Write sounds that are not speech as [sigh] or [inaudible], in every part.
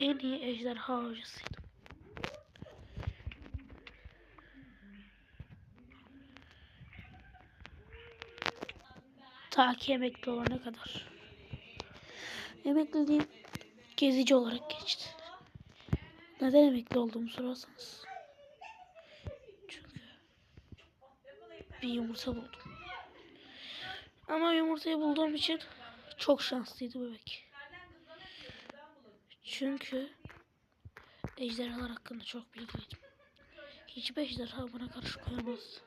en iyi ejderha avcısıydım. Ta ki emekli olana kadar. Emekliliğim gezici olarak geçti. Neden emekli olduğumu sorarsanız. Çünkü bir yumurta buldum. Ama yumurtayı bulduğum için çok şanslıydı bebek. Çünkü ejderhalar hakkında çok bilgiliydim. Hiçbir ejderha bana karşı koyamaz.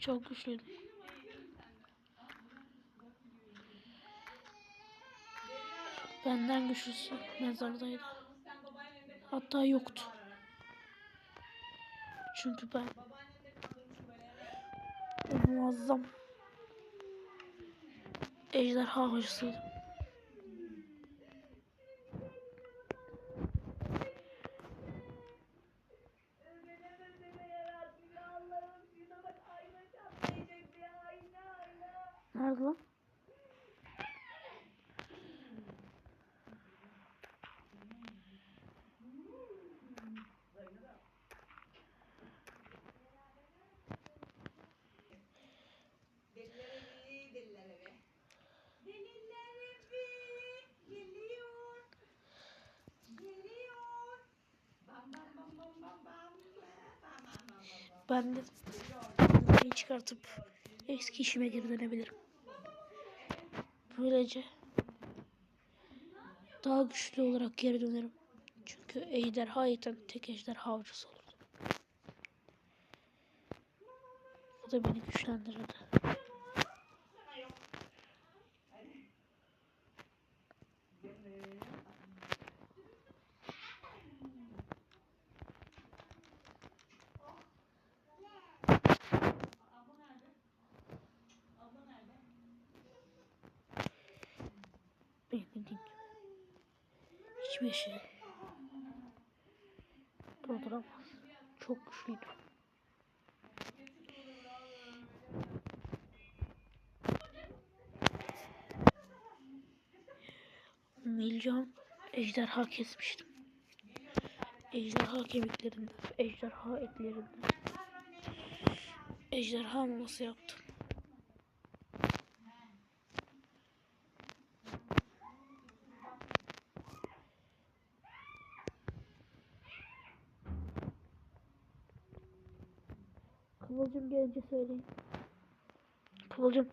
Çok güçlüydüm. Benden güçlüsü mezardaydı. Hatta yoktu. Çünkü ben muazzam ejderha avcısıydım. Ben de bunu çıkartıp eski işime geri dönebilirim. Böylece daha güçlü olarak geri dönerim. Çünkü ejderha yeten tek ejderha avcısı olurdu. Bu da beni güçlendirirdi. Benim bildiğim gibi. Hiçbir şey durduramaz. Çok güçlüydü. Milyon ejderha kesmiştim. Ejderha kemiklerinden, ejderha etlerinden. Ejderha maması yaptım. Kıvılcım gelince söyleyin. Kıvılcım.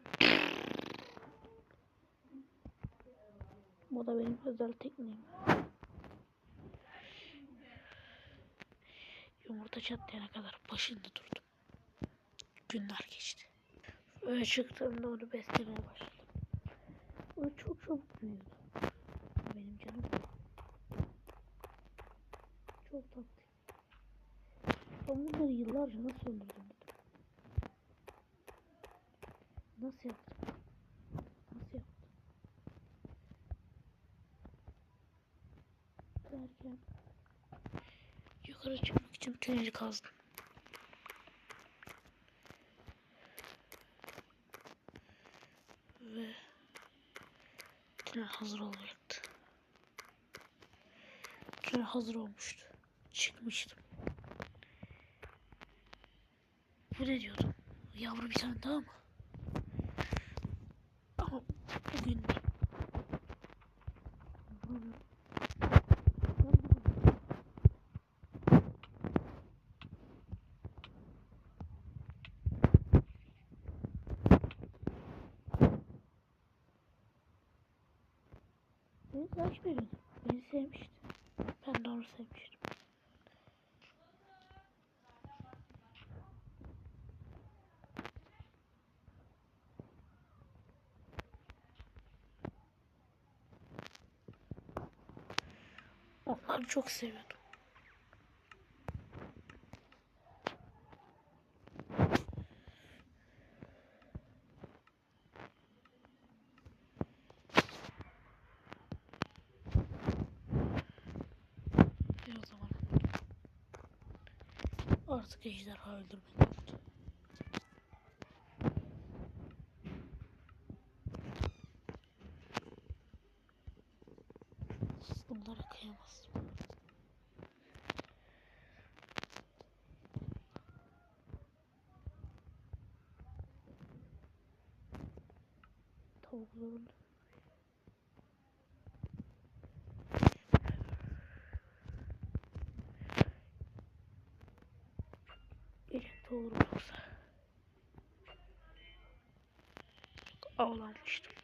Bu da benim özel tekniğim. Yumurta çatlayana kadar başında durdum. Günler geçti. Ve çıktığımda onu beslemeye başladım. O çok çabuk büyüdü. Benim canım. Çok tatlı. Ben bunları yıllarca nasıl öldürdüm dedim. Nasıl yaptım? Nasıl yaptım? Derken yukarı çıkmak için tüneli kazdım. Ve tünel hazır olacaktı. Tünel hazır olmuştu. Çıkmıştım. Bu ne diyordum? Yavru bir tane daha mı? Ama bunu Beni ediyordu. Beni sevmişti. Ben de onu sevmiştim. Onları çok seviyordum. Artık ejderha öldürmek Olur yoksa. Avlanmıştım.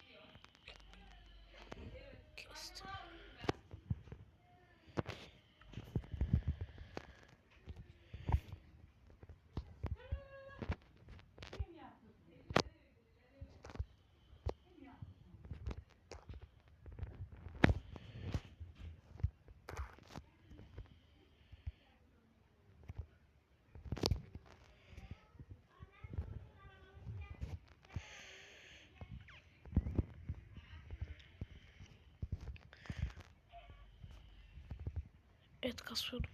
Et kasıyordum.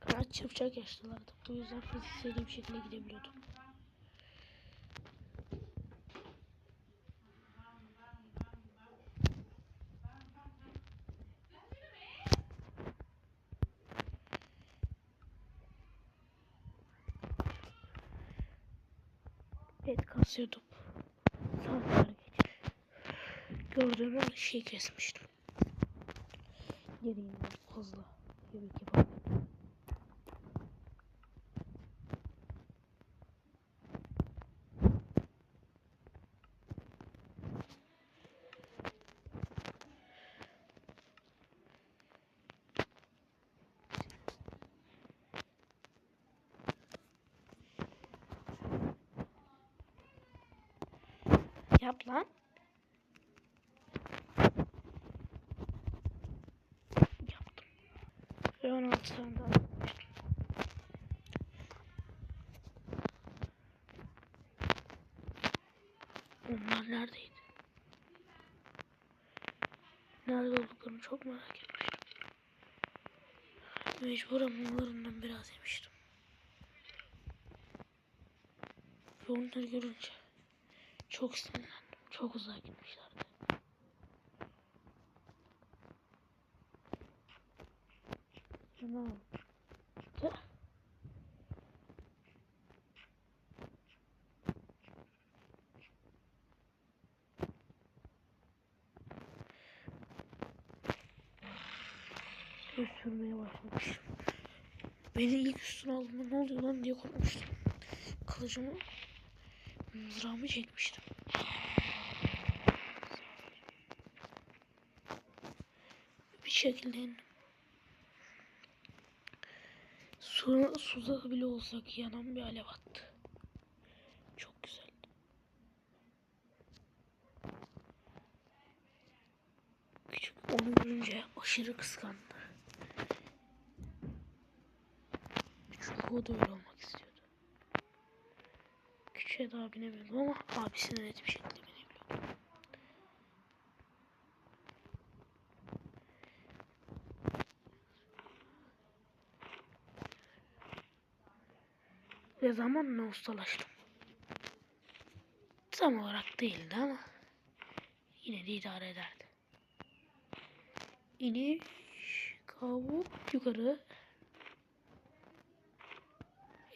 Kaç çırpacak yaşlılardı. Bu yüzden hızlı bir şekilde gidebiliyordum. Et kasıyordum. Saatler geçti. Gördüğüm her şeyi kesmiştim. Gereğinden fazla yemek yapamam. Yap lan. Yaptım. Ve 16 tane daha yapmıştım. Onlar neredeydi? Nerede olduklarını çok merak etmiştim. Mecburen mumlarından biraz yemiştim. Ve onları görünce çok sinirlendim. Çok uzağa gitmişlerdi. Tamam. Göz sürmeye başlamış. Beni ilk üstüne aldığında ne oluyor lan diye korkmuştum. Kılıcımı mızrağımı çekmiştim. Bir şekilde indim. Su, suda bile olsak yanan bir alev attı. Çok güzel. Küçük onu görünce aşırı kıskandı. Öyle olmak istiyordu. Küçüğe daha binemiyordum ama abisine net bir şekilde binebiliyordum. Ve zamanla ustalaştım. Tam olarak değildi ama yine de idare ederdi. İniş, kavuk, yukarı.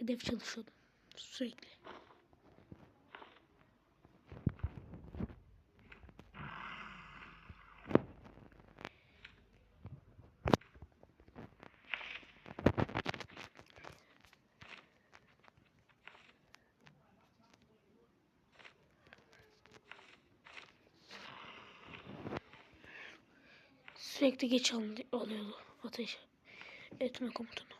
Hedef çalışıyordum sürekli. Sürekli geç al- alıyordu ateş etme komutunu.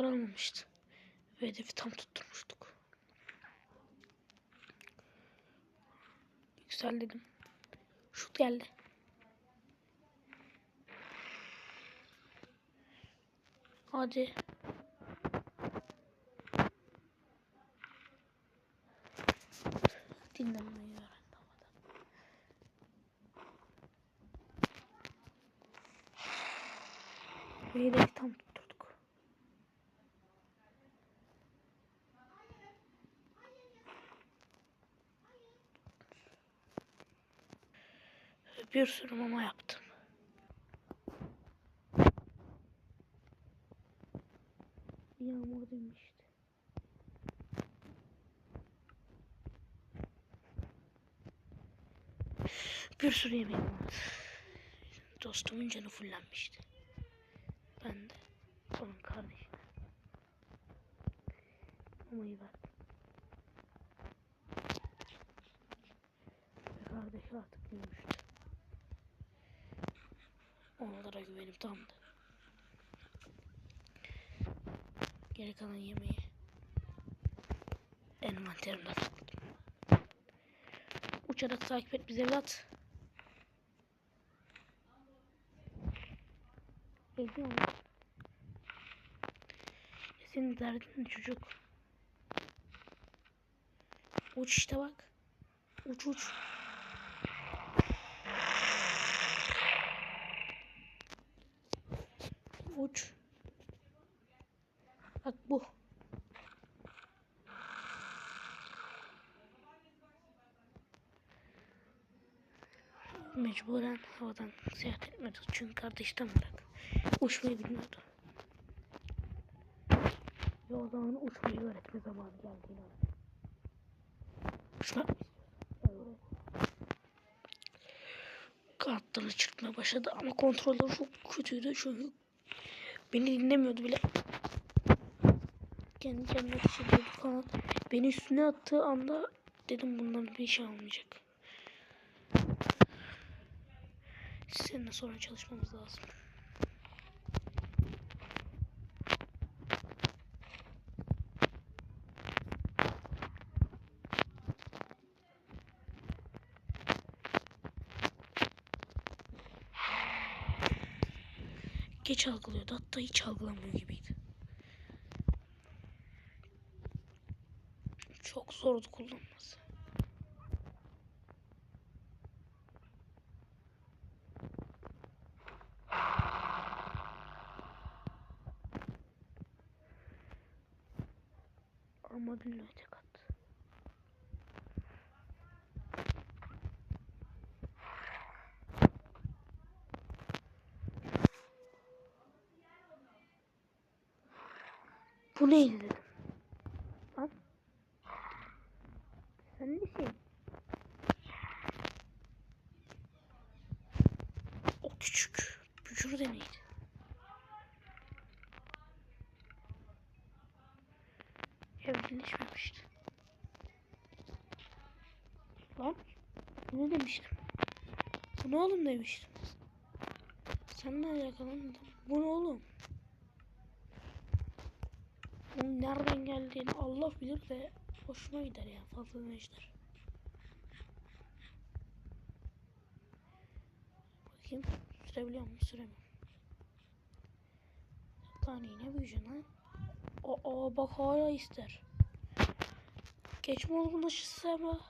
Sefer almamıştı. Ve hedefi tam tutturmuştuk. Yüksel dedim. Şut geldi. Hadi. Dinlenmeyi öğrendi havada. Ve hedefi tam tutturduk. Bir sürü mama yaptım. Yağmur demişti. Bir sürü yemeğim vardı. Dostumun canı fullenmişti. Ben de onun kardeşine. Mamayı verdim. Ve kardeşi artık büyümüştü. Onlara güvenim tamdı. Geri kalan yemeği envanterimde sakladım. Uçarak takip et bizi evlat. Mu? Ya Senin derdin çocuk? Uç işte bak. Uç uç. Uç. Bak bu. Mecburen havadan seyahat etmedik çünkü kardeşten olarak uçmayı bilmiyordu. Ve o zaman uçmayı öğretme zamanı geldiğini öğretti. Uçmak mı istiyorsun? Gel buraya. Kanatları çırpmaya başladı ama kontrolleri çok kötüydü çünkü beni dinlemiyordu bile. Kendi kendine ateş ediyordu kanat. Beni üstüne attığı anda dedim bundan bir şey almayacak. Seninle sonra çalışmamız lazım. Geç algılıyordu hatta hiç algılamıyor gibiydi. Çok zordu kullanması. Armadillo tek Bu neydi. Lan. Sen nesin? O küçük. Bücür de neydi? Evcilleşmemişti. Lan. Ne demiştim? Bu ne oğlum demiştim. Sen ne alakalı? Bu ne oğlum? Bunun nereden geldiğini Allah bilir de hoşuma gider ya fazla ejder. Bakayım sürebiliyor muyum? Süremiyorum. Tane yine büyüyeceksin lan. Aa bak hala ister. Geçme olgunlaşırsa ama.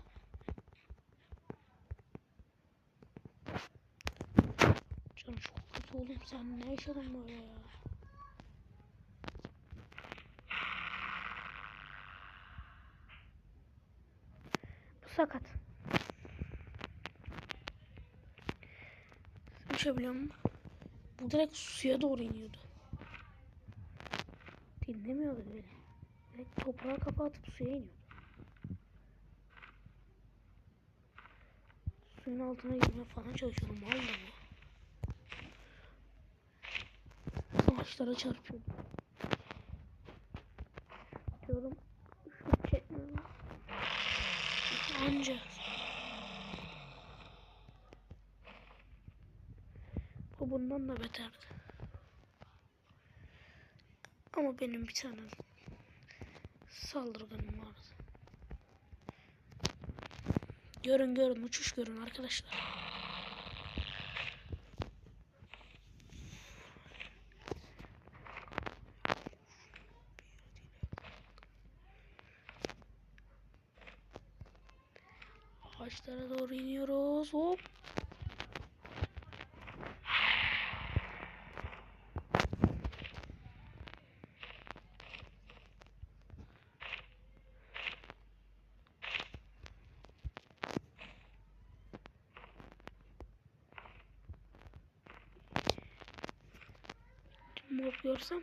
Canım çok kötü oğlum sen ne yaşadın böyle ya? Sakat. Uçabiliyor mu? Bu direkt suya doğru iniyordu. Dinlemiyordu beni. Direkt toprağa kafa atıp suya iniyordu. Suyun altına girmeye falan çalışıyordum. Vallahi. Ağaçlara çarpıyordum. Diyorum. Şut çekmiyorum. Anca. Bu bundan da beterdi. Ama benim bir tane saldırganım vardı. Görün görün uçuş görün arkadaşlar. Ağaçlara doğru iniyoruz. Hop. Görsem.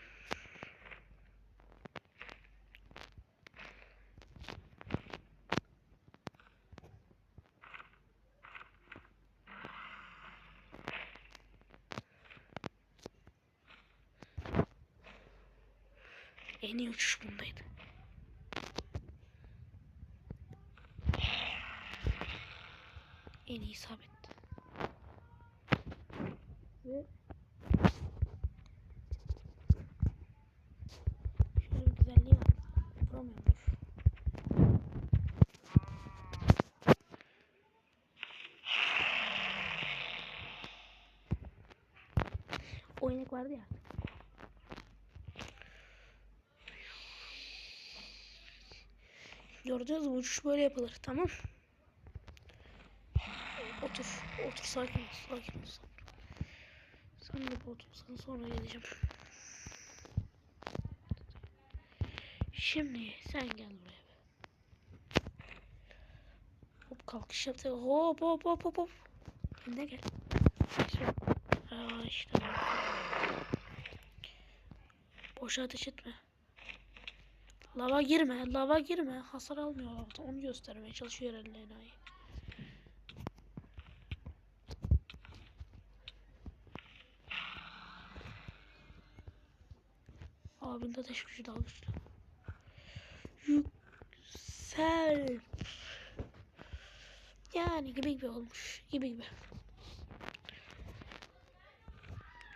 En iyi uçuş bundaydı. En iyi isabet. Ve şöyle bir güzelliği var. Dur. Oynak vardı ya. Mü? Uçuş böyle yapılır. Tamam. Otur. Otur sakin ol. Sakin ol. Sen de otur. Sana sonra geleceğim. Şimdi sen gel buraya. Hop kalkış yaptı. Hop hop hop hop hop. Ne gel. Aa işte. Boşa ateş etme. Lava girme, lava girme. Hasar almıyor lavada. Onu göstermeye çalışıyor herhalde enayi. Abinin de ateş gücü daha. Yüksel. Yani gibi gibi olmuş. Gibi gibi.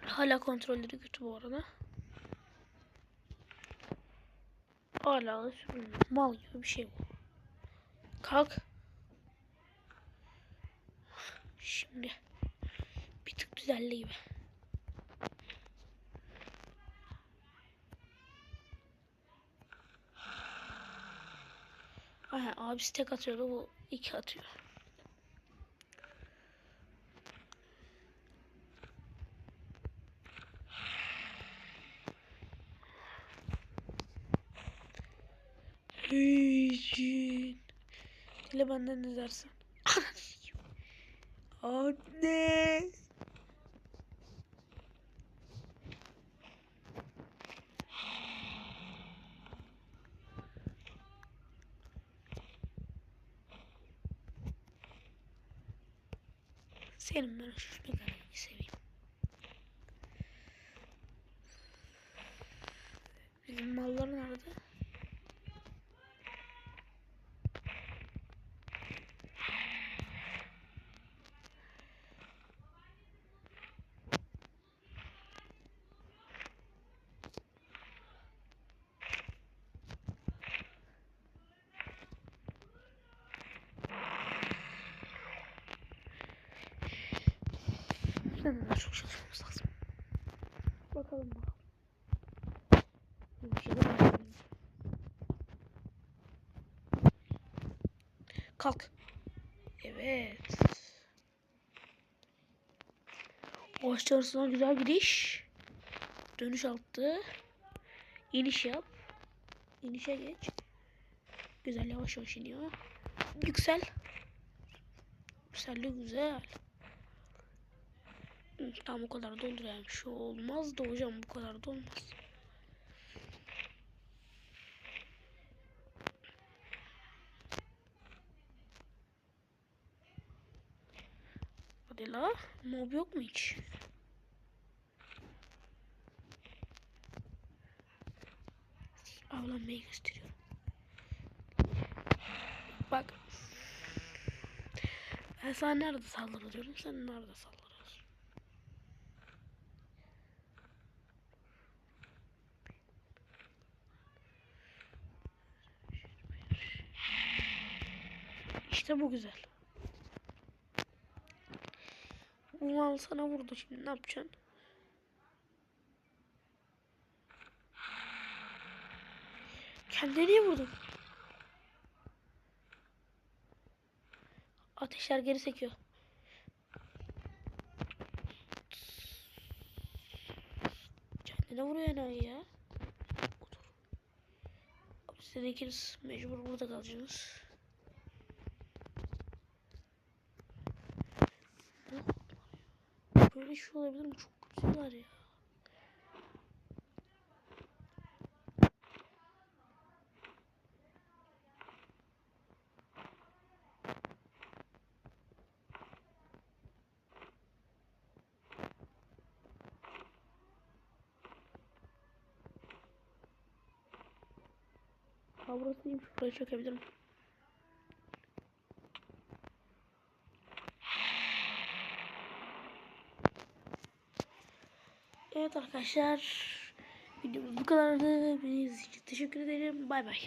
Hala kontrolleri kötü bu arada. Hala. Mal gibi bir şey bu. Kalk. Şimdi bir tık düzeldi. Abisi tek atıyordu bu iki atıyor. Hücün. Dile benden ne dersin? [laughs] Anne. Senin ben şu mekaniği seveyim. Bizim mallar nerede? Daha çok çalışmamız lazım. Bakalım şey. Kalk. Evet. Ağaçlar arasına güzel gidiş. Dönüş attı. İniş yap. İnişe geç. Güzel yavaş yavaş iniyor. Yüksel. Yükseldi güzel. Ama bu kadar doldur yani. Şu olmaz da hocam bu kadar da olmaz. Hadi la. Mob yok mu hiç? Avlanmayı gösteriyorum. Bak. Ben sana nerede saldırı diyorum. Sen nerede saldırıyorsun? İşte bu güzel. Mal sana vurdu şimdi ne yapacaksın? Kendine niye vurdun? Ateşler geri sekiyor. Kendine vuruyor enayi ya. Otur. Abi ikiniz mecbur burada kalacaksınız. gitmiş şey olabilirim. Çok kötüler ya. Kavrasıyım şuraya çökebilirim. Evet arkadaşlar. Videomuz bu kadardı. Beni izlediğiniz için teşekkür ederim. Bay bay.